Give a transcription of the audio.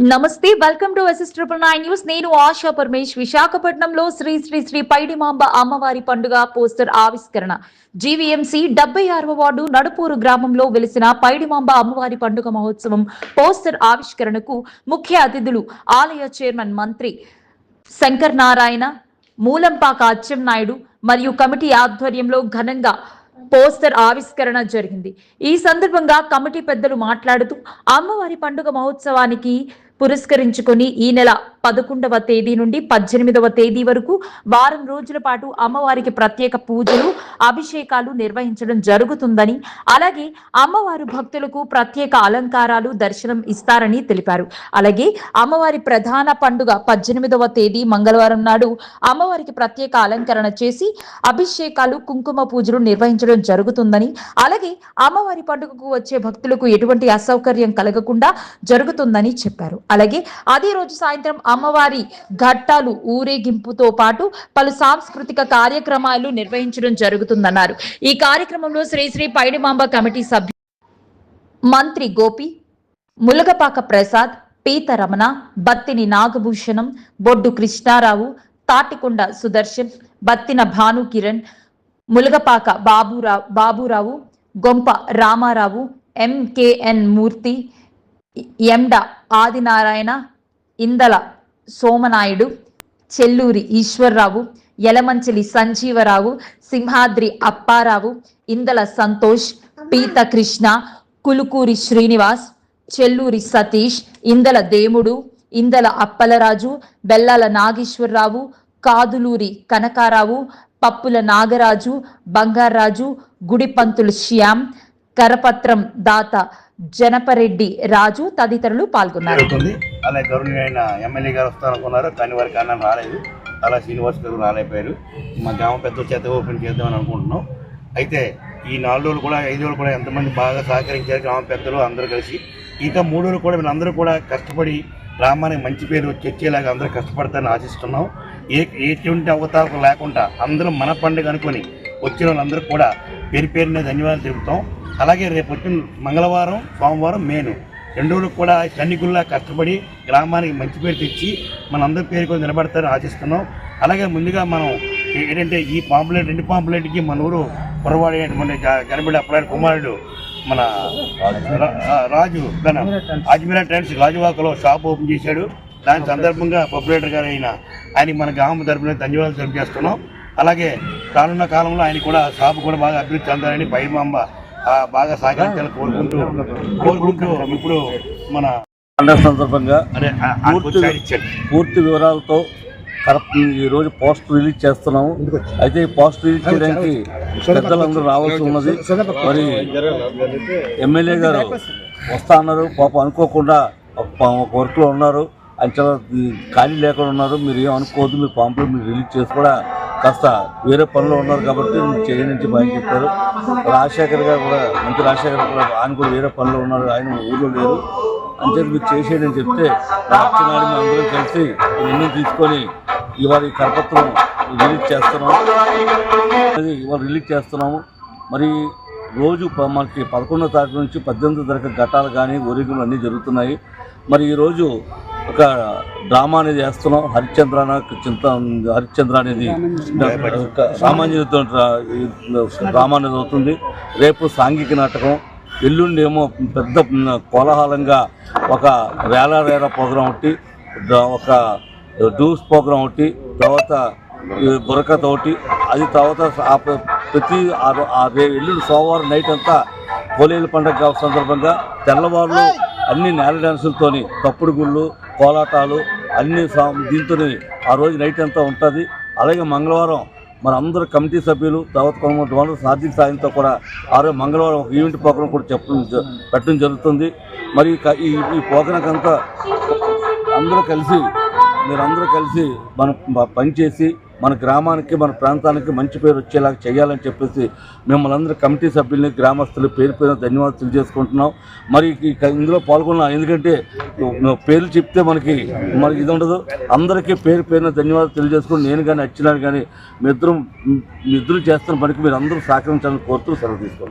నమస్తే welcome to SS triple nine news నేను ఆశా పరమేష్ విశాఖపట్నంలో శ్రీ శ్రీ శ్రీ పైడిమాంబ అమ్మవారి పండుగ పోస్టర్ ఆవిష్కరణ. జీవీఎంసీ డెబ్బై ఆరవ వార్డు నడుపూరు గ్రామంలో వెలిసిన పైడిమాంబ అమ్మవారి పండుగ మహోత్సవం పోస్టర్ ఆవిష్కరణకు ముఖ్య అతిథులు ఆలయ చైర్మన్ మంత్రి శంకర్ నారాయణ మూలంపాక అచ్చెన్నాయుడు మరియు కమిటీ ఆధ్వర్యంలో ఘనంగా పోస్టర్ ఆవిష్కరణ జరిగింది. ఈ సందర్భంగా కమిటీ పెద్దలు మాట్లాడుతూ అమ్మవారి పండుగ మహోత్సవానికి పురస్కరించుకొని ఈ నెల పదకొండవ తేదీ నుండి పద్దెనిమిదవ తేదీ వరకు వారం రోజుల పాటు అమ్మవారికి ప్రత్యేక పూజలు అభిషేకాలు నిర్వహించడం జరుగుతుందని అలాగే అమ్మవారు భక్తులకు ప్రత్యేక అలంకారాలు దర్శనం ఇస్తారని తెలిపారు. అలాగే అమ్మవారి ప్రధాన పండుగ పద్దెనిమిదవ తేదీ మంగళవారం నాడు అమ్మవారికి ప్రత్యేక అలంకరణ చేసి అభిషేకాలు కుంకుమ పూజలు నిర్వహించడం జరుగుతుందని అలాగే అమ్మవారి పండుగకు వచ్చే భక్తులకు ఎటువంటి అసౌకర్యం కలగకుండా జరుగుతుందని చెప్పారు. అలాగే అదే రోజు సాయంత్రం అమ్మవారి ఘట్టాలు ఊరేగింపుతో పాటు పలు సాంస్కృతిక కార్యక్రమాలు నిర్వహించడం జరుగుతుందన్నారు. ఈ కార్యక్రమంలో శ్రీ శ్రీ పైడిమాంబ కమిటీ సభ్యు మంత్రి గోపి ములగపాక ప్రసాద్ పీత రమణ బత్తిని నాగభూషణం బొడ్డు కృష్ణారావు తాటికొండ సుదర్శన్ బత్తిన భాను కిరణ్ ములగపాక బాబురావు బాబురావు గొంప రామారావు ఎంకేఎన్ మూర్తి ఎండ ఆదినారాయణ ఇందల సోమనాయుడు చెల్లూరి ఈశ్వర్రావు యలమంచిలి సంజీవరావు సింహాద్రి అప్పారావు ఇందల సంతోష్ పీత కృష్ణ కులుకూరి శ్రీనివాస్ చెల్లూరి సతీష్ ఇందల దేముడు ఇందల అప్పలరాజు బెల్లాల నాగేశ్వరరావు కాదులూరి కనకారావు పప్పుల నాగరాజు బంగారాజు గుడిపంతులు శ్యామ్ కరపత్రం దాత జనపరెడ్డి రాజు తదితరులు పాల్గొన్నారు. అలా అలాగే గౌరవనీయమైన ఎమ్మెల్యే గారు వస్తారనుకున్నారు కానీ వారికి అన్న రాలేదు. అలా శ్రీనివాస్ గారు రాలేకపోయారు. మా గ్రామ పెద్ద చేత ఓపెన్ చేద్దామని అనుకుంటున్నాం. అయితే ఈ నాలుగు రోజులు కూడా ఐదు రోజులు కూడా ఎంతమంది బాగా సహకరించారు గ్రామ పెద్దలు అందరూ కలిసి. ఇంకా మూడు రోజులు కూడా వీళ్ళందరూ కూడా కష్టపడి గ్రామానికి మంచి పేరు వచ్చేలాగా అందరూ కష్టపడతారని ఆశిస్తున్నాం. ఏ ఎటువంటి అవతారం లేకుండా అందరూ మన పండుగ అనుకొని వచ్చిన వాళ్ళందరూ కూడా పేరు పేరునే ధన్యవాదాలు తెలుపుతాం. అలాగే రేపు వచ్చిన మంగళవారం సోమవారం మేను రెండు రోజులు కూడా సన్నికుల్లా కష్టపడి గ్రామానికి మంచి పేరు తెచ్చి మనందరి పేరు కూడా నిలబడతారని ఆశిస్తున్నాం. అలాగే ముందుగా మనం ఏంటంటే ఈ పాంపులెట్ రెండు పాంపులెట్కి మన ఊరు పొరవాడైనటువంటి గణపతి అప్పలాడి కుమారుడు మన రా- రాజు తన అజ్మీరా ట్రెండ్స్ రాజువాకలో షాప్ ఓపెన్ చేశాడు. దాని సందర్భంగా పాపులేటర్ గారు అయిన ఆయన మన గ్రామం తరపున ధన్యవాదాలు తెలియజేస్తున్నాం. అలాగే రానున్న కాలంలో ఆయన కూడా షాప్ కూడా బాగా అభివృద్ధి చెందాలని పైమాంబ బాగా సహకరించాలని కోరుకుంటూ కోరుకుంటూ ఇప్పుడు మన సందర్భంగా పూర్తి వివరాలతో కరెక్ట్ ఈ రోజు పోస్ట్ రిలీజ్ చేస్తున్నాము. అయితే ఈ పోస్ట్ రిలీజ్ చేయడానికి పెద్దలందరూ రావాల్సి ఉన్నది. మరి ఎమ్మెల్యే గారు వస్తా అన్నారు. పాప అనుకోకుండా ఒక వర్క్లో ఉన్నారు. చాలా ఖాళీ లేకుండా ఉన్నారు. మీరు ఏం అనుకోవద్దు. మీ పంపులు మీరు రిలీజ్ చేసి కూడా కాస్త వేరే పనులు ఉన్నారు కాబట్టి మీరు భయం చెప్పారు. రాజశేఖర్ గారు కూడా మంత్రి రాజశేఖర్ కూడా ఆయన కూడా వేరే పనులు ఉన్నారు ఆయన ఊళ్ళో లేరు. అంతే మీరు చేసేయండి అని చెప్తే రాత్రినాడు మేము అందరం కలిసి నిర్ణయం తీసుకొని ఇవాళ ఈ కరపత్రం రిలీజ్ చేస్తున్నాము. అది ఇవాళ రిలీజ్ చేస్తున్నాము. మరి రోజు ప- మనకి పదకొండో తారీఖు నుంచి పద్దెనిమిదో తారీఖు ఘట్టాలు కానీ ఒరిగులు అన్నీ జరుగుతున్నాయి. మరి ఈరోజు ఒక డ్రామా అనేది వేస్తున్నాం హరిశ్చంద్ర చింత హరిశ్చంద్ర అనేది ఒక డ్రామా అనేది అవుతుంది. రేపు సాంఘిక నాటకం. ఎల్లుండి ఏమో పెద్ద కోలాహలంగా ఒక వేలారేర ప్రోగ్రాం ఒకటి ఒక డ్యూస్ ప్రోగ్రాం ఒకటి తర్వాత బురకత ఒకటి అది తర్వాత ప్రతి ఆ ఆ ఎల్లుండి సోమవారం నైట్ అంతా పోలీల పండుగ సందర్భంగా తెల్లవారులు అన్ని నేల డ్యాన్సులతోని తప్పుడు గుళ్ళు కోలాటాలు అన్ని దీంతో ఆ రోజు నైట్ అంతా ఉంటుంది. అలాగే మంగళవారం మన అందరు కమిటీ సభ్యులు తర్వాత కొంతమంది వాళ్ళు ఆర్థిక సాయంతో కూడా ఆరోజు మంగళవారం ఒక ఈవెంట్ ప్రోగ్రాం కూడా చెప్పడం జ- పెట్టడం జరుగుతుంది. మరి ఈ ఈ ప్రోగ్రాం అందరూ కలిసి మీరందరూ కలిసి మనం పనిచేసి మన గ్రామానికి మన ప్రాంతానికి మంచి పేరు వచ్చేలాగా చేయాలని చెప్పేసి మిమ్మల్ని అందరూ కమిటీ సభ్యుల్ని గ్రామస్తులు పేరు పేరు ధన్యవాదాలు తెలియజేసుకుంటున్నాం. మరి ఇందులో పాల్గొన్నాం ఎందుకంటే పేర్లు చెప్తే మనకి మనకి ఇది ఉండదు. అందరికీ పేరు పేరున ధన్యవాదాలు తెలియజేసుకుని నేను కానీ వచ్చినాను కానీ మీ ఇద్దరు మీ ఇద్దరు చేస్తున్న పనికి మీరు అందరూ సహకరించాలని కోరుతూ సెలవు తీసుకోండి.